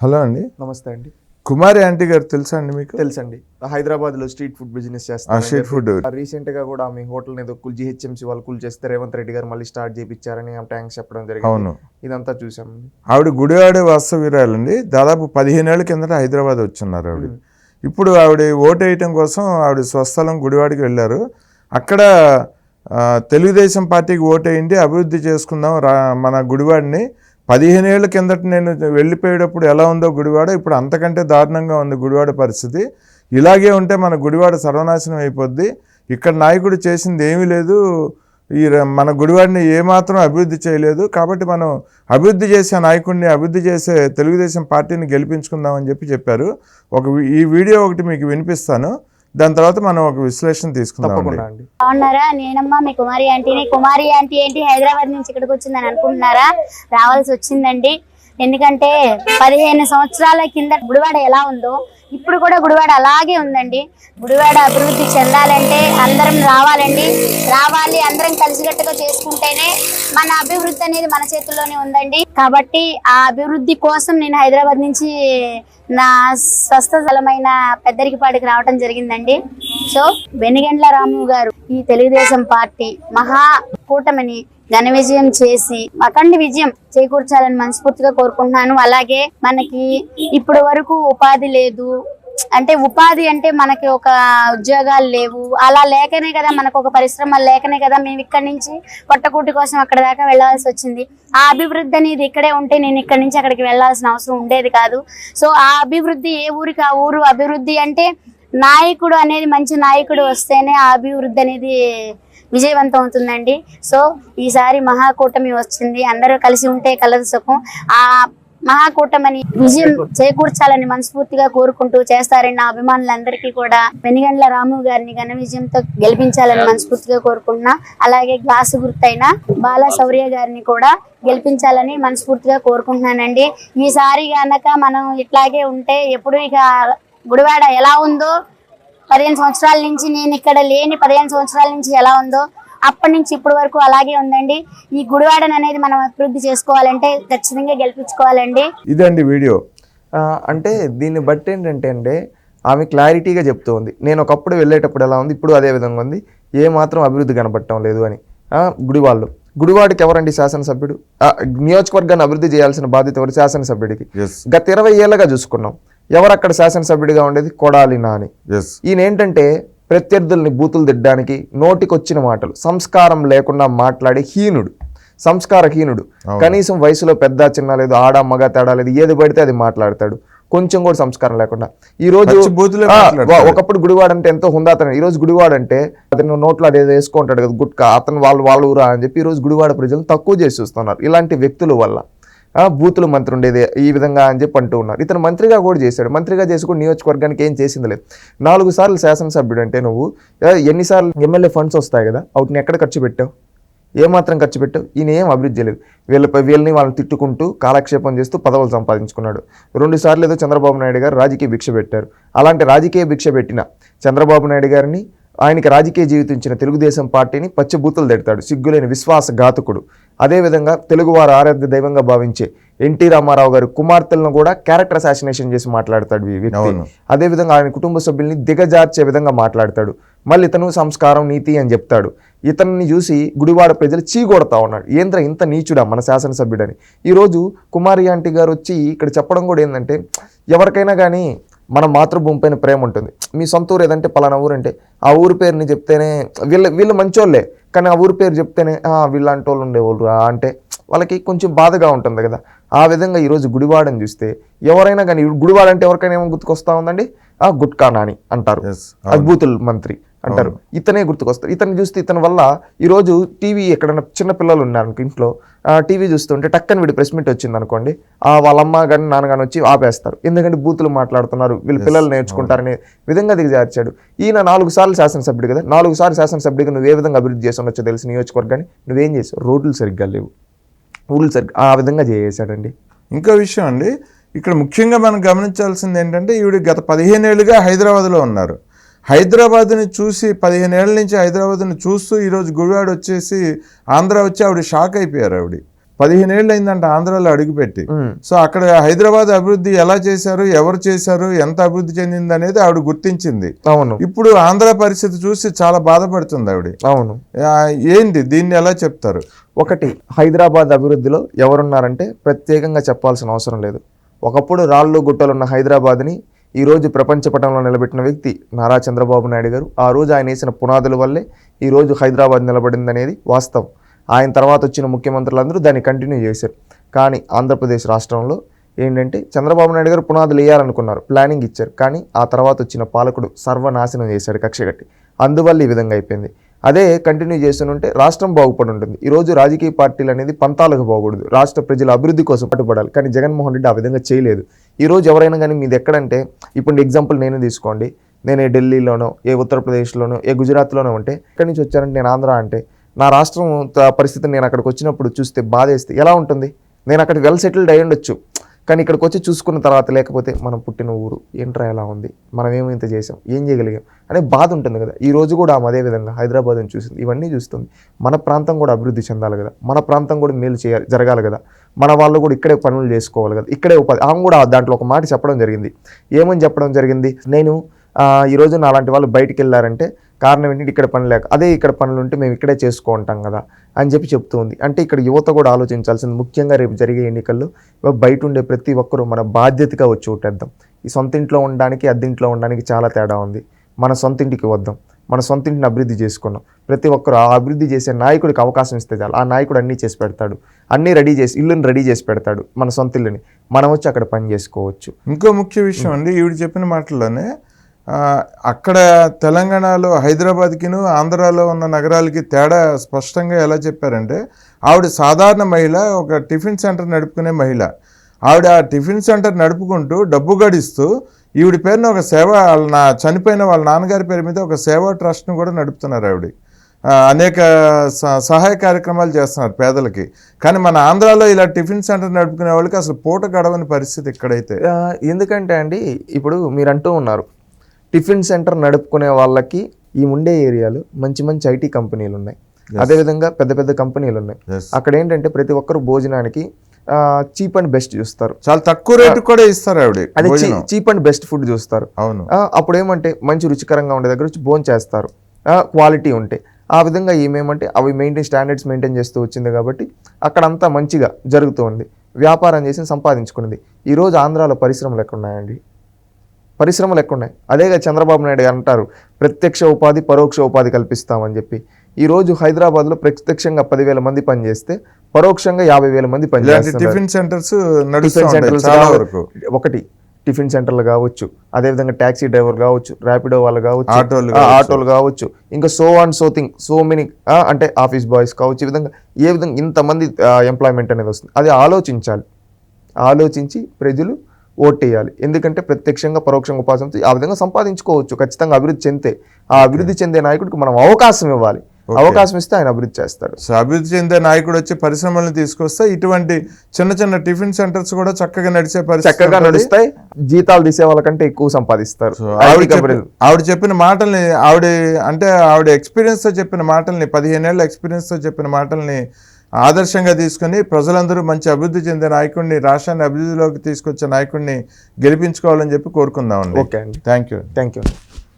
Hello అండి. నమస్తే అండి. కుమారి ఆంటీ గారు తెలుసా అండి మీకు? తెలుసండి. హైదరాబాద్లో స్ట్రీట్ ఫుడ్ బిజినెస్ చేస్తారు స్ట్రీట్ ఫుడ్. రీసెంట్గా కూడా ఆమె హోటల్ ఏదో కుల్ జిహెచ్ఎంసీ వాళ్ళు కూల్ చేస్తే రేవంత్ రెడ్డి గారు మళ్ళీ స్టార్ట్ చేయించారని ట్యాంక్స్ చెప్పడం జరిగింది. అవును. ఇదంతా చూసామండి ఆవిడ గుడివాడ వాస్తవీరాలండి దాదాపు పదిహేను ఏళ్ళ కిందట హైదరాబాద్ వచ్చున్నారు ఆవిడ. ఇప్పుడు ఆవిడ ఓటు వేయటం కోసం ఆవిడ స్వస్థలం గుడివాడికి వెళ్ళారు. అక్కడ తెలుగుదేశం పార్టీకి ఓటు వేయండి అభివృద్ధి చేసుకుందాం రా మన గుడివాడిని పదిహేను ఏళ్ళ కిందట నేను వెళ్ళిపోయేటప్పుడు ఎలా ఉందో గుడివాడ ఇప్పుడు అంతకంటే దారుణంగా ఉంది గుడివాడ పరిస్థితి. ఇలాగే ఉంటే మన గుడివాడ సర్వనాశనం అయిపోద్ది. ఇక్కడ నాయకుడు చేసింది ఏమీ లేదు. ఈ మన గుడివాడిని ఏమాత్రం అభివృద్ధి చేయలేదు. కాబట్టి మనం అభివృద్ధి చేసే నాయకుడిని అభివృద్ధి చేసే తెలుగుదేశం పార్టీని గెలిపించుకుందామని చెప్పి చెప్పారు. ఒక ఈ వీడియో ఒకటి మీకు వినిపిస్తాను. దాని తర్వాత మనం ఒక విశ్లేషణ తీసుకుందాం బాగున్నారా? నేనమ్మా మీ కుమారి ఆంటీని. కుమారి ఆంటీ ఏంటి? హైదరాబాద్ నుంచి ఇక్కడికి వచ్చిందని అనుకుంటున్నారా? రావాల్సి వచ్చిందండి. ఎందుకంటే పదిహేను సంవత్సరాల కింద గుడివాడ ఎలా ఉందో ఇప్పుడు కూడా గుడివాడ అలాగే ఉందండి. గుడివాడ అభివృద్ధి చెందాలంటే అందరం రావాలండి. రావాలి అందరం కలిసికట్టుగా చేసుకుంటేనే మన అభివృద్ధి అనేది మన చేతుల్లోనే ఉందండి. కాబట్టి ఆ అభివృద్ధి కోసం నేను హైదరాబాద్ నుంచి నా స్వస్థలమైన పెద్దరికిపాటికి రావడం జరిగిందండి. సో వెనుగండ్ల రాము గారు ఈ తెలుగుదేశం పార్టీ మహా కూటమిని ఘన విజయం చేసి అఖండ విజయం చేకూర్చాలని మనస్ఫూర్తిగా కోరుకుంటున్నాను. అలాగే మనకి ఇప్పటి వరకు ఉపాధి లేదు. అంటే ఉపాధి అంటే మనకి ఒక ఉద్యోగాలు లేవు. అలా లేకనే కదా మనకు ఒక పరిశ్రమ లేకనే కదా మేము ఇక్కడ నుంచి పొట్టకూటి కోసం అక్కడ దాకా వెళ్ళాల్సి వచ్చింది. ఆ అభివృద్ధి అనేది ఇక్కడే ఉంటే నేను ఇక్కడ నుంచి అక్కడికి వెళ్ళాల్సిన అవసరం ఉండేది కాదు. సో ఆ అభివృద్ధి ఏ ఊరికి ఆ ఊరు అభివృద్ధి అంటే నాయకుడు అనేది మంచి నాయకుడు వస్తేనే ఆ అభివృద్ధి అనేది విజయవంతం అవుతుందండి. సో ఈసారి మహాకూటమి వచ్చింది. అందరూ కలిసి ఉంటే కలదు సుఖం. ఆ మహాకూటమిని విజయం చేకూర్చాలని మనస్ఫూర్తిగా కోరుకుంటూ చేస్తారని నా అభిమానులందరికీ కూడా వెనిగండ్ల రాము గారిని ఘన విజయంతో గెలిపించాలని మనస్ఫూర్తిగా కోరుకుంటున్నా. అలాగే గ్లాసు గుర్తైన బాలశౌర్య గారిని కూడా గెలిపించాలని మనస్ఫూర్తిగా కోరుకుంటున్నానండి. ఈసారి గనక మనం ఇట్లాగే ఉంటే ఎప్పుడు ఇక గుడివాడ ఎలా ఉందో పదిహేను సంవత్సరాల నుంచి నేను ఇక్కడ లేని పదిహేను సంవత్సరాల నుంచి ఎలా ఉందో అప్పటి నుంచి ఇప్పటి వరకు అలాగే ఉందండి. ఈ గుడివాడను అనేది మనం అభివృద్ధి చేసుకోవాలంటే ఖచ్చితంగా గెలిపించుకోవాలండి. ఇదండి వీడియో. అంటే దీన్ని బట్టి ఏంటంటే అండి ఆమె క్లారిటీగా చెప్తోంది. నేను ఒకప్పుడు వెళ్ళేటప్పుడు ఎలా ఉంది ఇప్పుడు అదే విధంగా ఉంది. ఏ మాత్రం అభివృద్ధి కనపడటం లేదు అని. ఆ, గుడివాళ్ళు. గుడివాడికి ఎవరండి శాసనసభ్యుడు? నియోజకవర్గాన్ని అభివృద్ధి చేయాల్సిన బాధ్యత ఎవరు? శాసనసభ్యుడికి. గత ఇరవై ఏళ్ళగా చూసుకున్నాం. ఎవరు అక్కడ శాసనసభ్యుడిగా ఉండేది? కొడాలి నాని. ఈయన ఏంటంటే ప్రత్యర్థుల్ని బూతులు తిట్టడానికి నోటికొచ్చిన మాటలు సంస్కారం లేకుండా మాట్లాడే హీనుడు. సంస్కార హీనుడు కనీసం వయసులో పెద్ద చిన్న లేదు ఆడ మగ తేడా లేదు ఏది పడితే అది మాట్లాడతాడు. కొంచెం కూడా సంస్కారం లేకుండా. ఈ రోజు. ఒకప్పుడు గుడివాడ అంటే ఎంతో హుందాతనం. ఈ రోజు గుడివాడ అంటే అతను నోట్లో అదే వేసుకుంటాడు కదా గుట్కా. అతను వాళ్ళు వాళ్ళ ఊరా అని చెప్పి ఈ రోజు గుడివాడ ప్రజలను తక్కువ చేసి చూస్తున్నారు. ఇలాంటి వ్యక్తుల వల్ల. బూతులు మంత్రి ఉండేది ఈ విధంగా అని చెప్పి అంటూ ఉన్నారు. ఇతను మంత్రిగా కూడా చేశాడు. మంత్రిగా చేసుకుని నియోజకవర్గానికి ఏం చేసింది లేదు. నాలుగు సార్లు శాసనసభ్యుడు అంటే నువ్వు ఎన్నిసార్లు ఎమ్మెల్యే ఫండ్స్ వస్తాయి కదా వాటిని ఎక్కడ ఖర్చు పెట్టావు? ఏమాత్రం ఖర్చు పెట్టావు? ఈయన ఏం అభివృద్ధి చేయలేదు. వీళ్ళపై వీళ్ళని వాళ్ళని తిట్టుకుంటూ కాలక్షేపం చేస్తూ పదవులు సంపాదించుకున్నాడు. రెండు సార్లు ఏదో చంద్రబాబు నాయుడు గారు రాజకీయ భిక్ష పెట్టారు. అలాంటి రాజకీయ భిక్ష పెట్టిన చంద్రబాబు నాయుడు గారిని ఆయనకి రాజకీయ జీవితం ఇచ్చిన తెలుగుదేశం పార్టీని పచ్చబూతులు తిడతాడు. సిగ్గులేని విశ్వాసఘాతకుడు అదేవిధంగా తెలుగువారు ఆరాధ్య దైవంగా భావించే ఎన్టీ రామారావు గారి కుమార్తెలను కూడా క్యారెక్టర్ అసాసినేషన్ చేసి మాట్లాడతాడు ఈ వ్యక్తి. అదేవిధంగా ఆయన కుటుంబ సభ్యుల్ని దిగజార్చే విధంగా మాట్లాడతాడు. మళ్ళీ ఇతను సంస్కారం నీతి అని చెప్తాడు. ఇతన్ని చూసి గుడివాడ ప్రజలు చీకొడతా ఉన్నాడు ఏంద్ర ఇంత నీచుడా మన శాసనసభ్యుడని? ఈరోజు కుమారి ఆంటీ గారు వచ్చి ఇక్కడ చెప్పడం కూడా ఏంటంటే ఎవరికైనా కానీ మన మాతృభూమి పైన ప్రేమ ఉంటుంది. మీ సొంత ఊరు ఏదంటే పలానా ఊరు అంటే ఆ ఊరు పేరుని చెప్తేనే వీళ్ళ వీళ్ళు మంచోళ్ళే. కానీ ఆ ఊరు పేరు చెప్తేనే "ఆ, వీళ్ళంటి వాళ్ళు ఉండేవాళ్ళు అంటే వాళ్ళకి కొంచెం బాధగా ఉంటుంది కదా. ఆ విధంగా ఈరోజు గుడివాడని చూస్తే ఎవరైనా కానీ గుడివాడ అంటే ఎవరికైనా ఏమో గుర్తుకొస్తా ఉందండి? ఆ గుట్కా నాని అంటారు. అద్భుతుల మంత్రి. అంటారు. ఇతనే గుర్తుకొస్తారు. ఇతను చూస్తే ఇతని వల్ల ఈరోజు టీవీ ఎక్కడైనా చిన్న పిల్లలు ఉన్నారు ఇంట్లో టీవీ చూస్తుంటే టక్కని వీడి ప్రెస్ మీట్ వచ్చింది అనుకోండి ఆ వాళ్ళ అమ్మ కానీ నాన్న కానీ వచ్చి ఆపేస్తారు. ఎందుకంటే బూతులు మాట్లాడుతున్నారు వీళ్ళు పిల్లలు నేర్చుకుంటారనే విధంగా దిగజార్చాడు. ఈయన నాలుగు సార్లు శాసనసభ్యుడు కదా నాలుగు సార్లు శాసనసభ్యుడిగా నువ్వు ఏ విధంగా అభివృద్ధి చేసి ఉండొచ్చో తెలిసి నియోజకవర్గాన్ని నువ్వేం చేసావు? రోడ్లు సరిగ్గా లేవు. ఊళ్ళు సరిగ్గా ఆ విధంగా చేసేసాడండి ఇంకో విషయం అండి ఇక్కడ ముఖ్యంగా మనం గమనించాల్సింది ఏంటంటే ఈవిడ గత పదిహేను ఏళ్ళుగా హైదరాబాద్లో ఉన్నారు. హైదరాబాద్ని చూసి పదిహేను ఏళ్ళ నుంచి హైదరాబాద్ని చూస్తూ ఈరోజు గుడివాడ వచ్చేసి ఆంధ్ర వచ్చి ఆవిడ షాక్ అయిపోయారు ఆవిడ. పదిహేను ఏళ్ళు అయిందంట ఆంధ్రాలో అడుగుపెట్టి. సో అక్కడ హైదరాబాద్ అభివృద్ధి ఎలా చేశారు ఎవరు చేశారు ఎంత అభివృద్ధి చెందింది అనేది ఆవిడ గుర్తించింది. అవును. ఇప్పుడు ఆంధ్ర పరిస్థితి చూసి చాలా బాధపడుతుంది ఆవిడ. అవును. ఏంది దీన్ని ఎలా చెప్తారు? ఒకటి హైదరాబాద్ అభివృద్ధిలో ఎవరున్నారంటే ప్రత్యేకంగా చెప్పాల్సిన అవసరం లేదు. ఒకప్పుడు రాళ్ళు గుట్టలు ఉన్న హైదరాబాద్ని ఈ రోజు ప్రపంచ పటంలో నిలబెట్టిన వ్యక్తి నారా చంద్రబాబు నాయుడు గారు. ఆ రోజు ఆయన వేసిన పునాదుల వల్లే ఈరోజు హైదరాబాద్ నిలబడిందనేది వాస్తవం. ఆయన తర్వాత వచ్చిన ముఖ్యమంత్రులందరూ దాన్ని కంటిన్యూ చేశారు. కానీ ఆంధ్రప్రదేశ్ రాష్ట్రంలో ఏంటంటే చంద్రబాబు నాయుడు గారు పునాదులు వేయాలనుకున్నారు ప్లానింగ్ ఇచ్చారు. కానీ ఆ తర్వాత వచ్చిన పాలకుడు సర్వనాశనం చేశాడు కక్షగట్టి అందువల్ల ఈ విధంగా అయిపోయింది. అదే కంటిన్యూ చేస్తుంటే రాష్ట్రం బాగుపడి ఉంటుంది. ఈరోజు రాజకీయ పార్టీలు అనేది పంతాలకు పోకూడదు. రాష్ట్ర ప్రజల అభివృద్ధి కోసం పట్టుబడాలి కానీ జగన్మోహన్ రెడ్డి ఆ విధంగా చేయలేదు. ఈరోజు ఎవరైనా కానీ మీది ఎక్కడంటే ఇప్పుడు ఎగ్జాంపుల్ నేనే తీసుకోండి. నేను ఏ ఢిల్లీలోనో ఏ ఉత్తరప్రదేశ్లోనో ఏ గుజరాత్లోనో ఉంటే ఎక్కడి నుంచి వచ్చారంటే నేను ఆంధ్ర అంటే నా రాష్ట్రం త- నేను అక్కడికి వచ్చినప్పుడు చూస్తే బాధేస్తే ఎలా ఉంటుంది? నేను అక్కడ వెల్ సెటిల్డ్ అయి ఉండొచ్చు. కానీ ఇక్కడికి వచ్చి చూసుకున్న తర్వాత లేకపోతే మనం పుట్టిన ఊరు ఏంట్రా ఎలా ఉంది? మనం ఏమి ఇంత చేసాం ఏం చేయగలిగాం? అనే బాధ ఉంటుంది కదా. ఈ రోజు కూడా ఆమె అదే విధంగా హైదరాబాద్ని చూసింది. ఇవన్నీ చూస్తుంది. మన ప్రాంతం కూడా అభివృద్ధి చెందాలి కదా. మన ప్రాంతం కూడా మేలు చేయాలి జరగాలి కదా. మన వాళ్ళు కూడా ఇక్కడే పనులు చేసుకోవాలి కదా. ఇక్కడే ఉపాధి. ఆమె కూడా దాంట్లో ఒక మాట చెప్పడం జరిగింది. ఏమని చెప్పడం జరిగింది? నేను ఈరోజు నా అలాంటి వాళ్ళు బయటికి వెళ్ళారంటే కారణం ఏంటి? ఇక్కడ పని లేక అదే ఇక్కడ పనులు ఉంటే మేము ఇక్కడే చేసుకుంటాం కదా అని చెప్పి చెప్తూ ఉంది. అంటే ఇక్కడ యువత కూడా ఆలోచించాల్సింది ముఖ్యంగా రేపు జరిగే ఎన్నికల్లో బయట ఉండే ప్రతి ఒక్కరూ మన బాధ్యతగా వచ్చి ఉంటేద్దాం ఈ సొంత ఇంట్లో ఉండడానికి అద్దెంట్లో ఉండడానికి చాలా తేడా ఉంది. మన సొంత ఇంటికి వద్దాం. మన సొంత ఇంటిని అభివృద్ధి చేసుకున్నాం. ప్రతి ఒక్కరు ఆ అభివృద్ధి చేసే నాయకుడికి అవకాశం ఇస్తే చాలు. ఆ నాయకుడు అన్నీ చేసి పెడతాడు. అన్నీ రెడీ చేసి ఇల్లుని రెడీ చేసి పెడతాడు మన సొంత ఇల్లుని. మనం వచ్చి అక్కడ పని చేసుకోవచ్చు. ఇంకో ముఖ్య విషయం అండి ఈవిడ చెప్పిన మాటల్లోనే అక్కడ తెలంగాణలో హైదరాబాద్కిను ఆంధ్రాలో ఉన్న నగరాలకి తేడా స్పష్టంగా ఎలా చెప్పారంటే ఆవిడ సాధారణ మహిళ ఒక టిఫిన్ సెంటర్ నడుపుకునే మహిళ. ఆవిడ ఆ టిఫిన్ సెంటర్ నడుపుకుంటూ డబ్బు గడిస్తూ ఈవిడ పేరున ఒక సేవ వాళ్ళ నా చనిపోయిన వాళ్ళ నాన్నగారి పేరు మీద ఒక సేవా ట్రస్ట్ను కూడా నడుపుతున్నారు ఆవిడ. అనేక సహాయ కార్యక్రమాలు చేస్తున్నారు పేదలకి. కానీ మన ఆంధ్రాలో ఇలా టిఫిన్ సెంటర్ నడుపుకునే వాళ్ళకి అసలు పూట గడవని పరిస్థితి ఇక్కడైతే. ఎందుకంటే అండి ఇప్పుడు మీరు అంటూ ఉన్నారు. టిఫిన్ సెంటర్ నడుపుకునే వాళ్ళకి ఈ ఉండే ఏరియాలో మంచి మంచి ఐటీ కంపెనీలు ఉన్నాయి అదేవిధంగా పెద్ద పెద్ద కంపెనీలు ఉన్నాయి. అక్కడ ఏంటంటే ప్రతి ఒక్కరు భోజనానికి చీప్ అండ్ బెస్ట్ చూస్తారు. చాలా తక్కువ రేటు కూడా ఇస్తారు ఆవిడ అదే చీప్ అండ్ బెస్ట్ ఫుడ్ చూస్తారు. అవును. అప్పుడు ఏమంటే మంచి రుచికరంగా ఉండే దగ్గర వచ్చి భోజనం చేస్తారు. క్వాలిటీ ఉంటే. ఆ విధంగా ఏమేమంటే అవి మెయింటైన్ స్టాండర్డ్స్ మెయింటైన్ చేస్తూ వచ్చింది కాబట్టి అక్కడ అంతా మంచిగా జరుగుతూ ఉంది. వ్యాపారం చేసి సంపాదించుకున్నది. ఈరోజు ఆంధ్రాలో పరిశ్రమలు ఎక్కడ ఉన్నాయండి పరిశ్రమలు ఎక్కడ ఉన్నాయి అదేగా చంద్రబాబు నాయుడు గారు అంటారు ప్రత్యక్ష ఉపాధి పరోక్ష ఉపాధి కల్పిస్తామని చెప్పి. ఈ రోజు హైదరాబాద్లో ప్రత్యక్షంగా పదివేల మంది పనిచేస్తే పరోక్షంగా యాభై వేల మంది పనిచేస్తారు టిఫిన్ సెంటర్స్ టిఫిన్ ఒకటి టిఫిన్ సెంటర్లు కావచ్చు అదేవిధంగా ట్యాక్సీ డ్రైవర్ కావచ్చు ర్యాపిడో వాళ్ళు కావచ్చు ఆటోలు ఆటోలు కావచ్చు ఇంకా so and so thing so many అంటే ఆఫీస్ బాయ్స్ కావచ్చు ఈ విధంగా ఏ విధంగా ఇంతమంది ఎంప్లాయ్మెంట్ అనేది వస్తుంది. అది ఆలోచించాలి. ఆలోచించి ప్రజలు ఓటేయాలి ఎందుకంటే ప్రత్యక్షంగా పరోక్షంగా ఉపాధి ఆ విధంగా సంపాదించుకోవచ్చు. ఖచ్చితంగా అభివృద్ధి చెందితే ఆ అభివృద్ధి చెందే నాయకుడికి మనం అవకాశం ఇవ్వాలి. అవకాశం ఇస్తే ఆయన అభివృద్ధి చేస్తాడు. సో అభివృద్ధి చెందే నాయకుడు వచ్చి పరిశ్రమలను తీసుకొస్తే ఇటువంటి చిన్న చిన్న టిఫిన్ సెంటర్స్ కూడా చక్కగా నడిచే చక్కగా. నడుస్తాయి. జీతాలు తీసే వాళ్ళకంటే ఎక్కువ సంపాదిస్తారు. ఆవిడ చెప్పిన మాటల్ని ఆవిడ అంటే ఆవిడ experience తో చెప్పిన మాటల్ని experience తో చెప్పిన మాటల్ని ఆదర్శంగా తీసుకొని ప్రజలందరూ మంచి అభివృద్ధి చెందే నాయకుడిని రాష్ట్రాన్ని అభివృద్ధిలోకి తీసుకొచ్చే నాయకుడిని గెలిపించుకోవాలని చెప్పి కోరుకుందామండి. ఓకే అండి. Thank you thank you